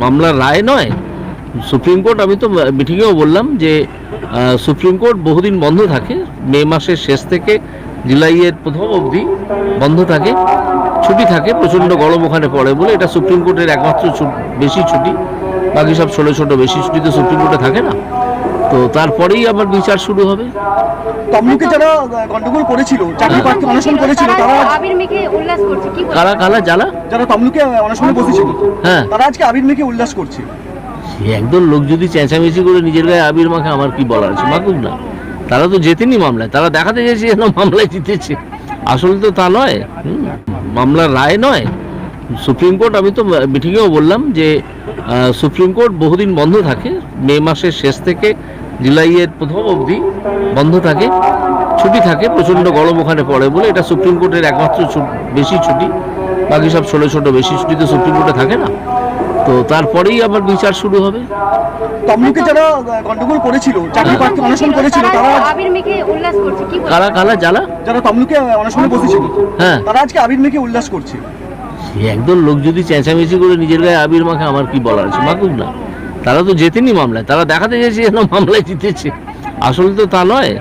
মামলার রায় নয়। Supreme court আমি তো মিটিংয়েও বললাম যে সুপ্রিম কোর্ট বহুদিন বন্ধ থাকে মে মাসের শেষ থেকে জুলাইয়ের প্রথম অবধি বন্ধ থাকে ছুটি থাকে প্রচণ্ড গরম ওখানে পড়ে বলে এটা সুপ্রিম কোর্টের একমাত্র বেশি ছুটি। বাকি সব ছোটো ছোটো বেশি ছুটি তো সুপ্রিম কোর্টে থাকে না। তো তারপরেই আমার বিচার শুরু হবে। তমলুকে যারা গন্ডগোল করেছিল চাকরি প্রার্থী অনশন করেছিল তারা কারা কারা জ্বালা যারা তমলুকে অনশনে বসেছিল হ্যাঁ। তারা আজকে আবির মেখে উল্লাস করছে। সে একদল লোক যদি চেঁচামেচি করে নিজের গায়ে আবির মাখে আমার কি বলার আছে? মাকুক না। তারা তো জেতেনি মামলায়। তারা দেখাতে চেয়েছে যেন মামলায় জিতেছে। আসলে তো তা নয়। মামলার রায় নয়। সুপ্রিম কোর্ট আমি তো মিটিংয়েও বললাম যে সুপ্রিম কোর্ট বহুদিন বন্ধ থাকে। মে মাসের শেষ থেকে জুলাইয়ের প্রথম অবধি বন্ধ থাকে ছুটি থাকে প্রচণ্ড গরম ওখানে পড়ে বলে এটা সুপ্রিম কোর্টের একমাত্র বেশি ছুটি। বাকি সব ছোটো ছোটো বেশি ছুটি তো সুপ্রিম কোর্টে থাকে না। তো তারপরেই আমার বিচার শুরু হবে। তমলুকে যারা গন্ডগোল করেছিল চাকরি প্রার্থী অনশন করেছিল তারা আবির মেখে উল্লাস করছে কি? কারা কারা জ্বালা যারা তমলুকে অনশনে বসেছিল হ্যাঁ। তারা আজকে আবির মেখে উল্লাস করছে। একদল লোক যদি চেঁচামেচি করে নিজের গায়ে আবির মাখে আমার কি বলার আছে? মাকুক না। তারা তো জেতেনি মামলায় তারা দেখাতে চেয়েছে যেন মামলায় জিতেছে। আসলে তো তা নয়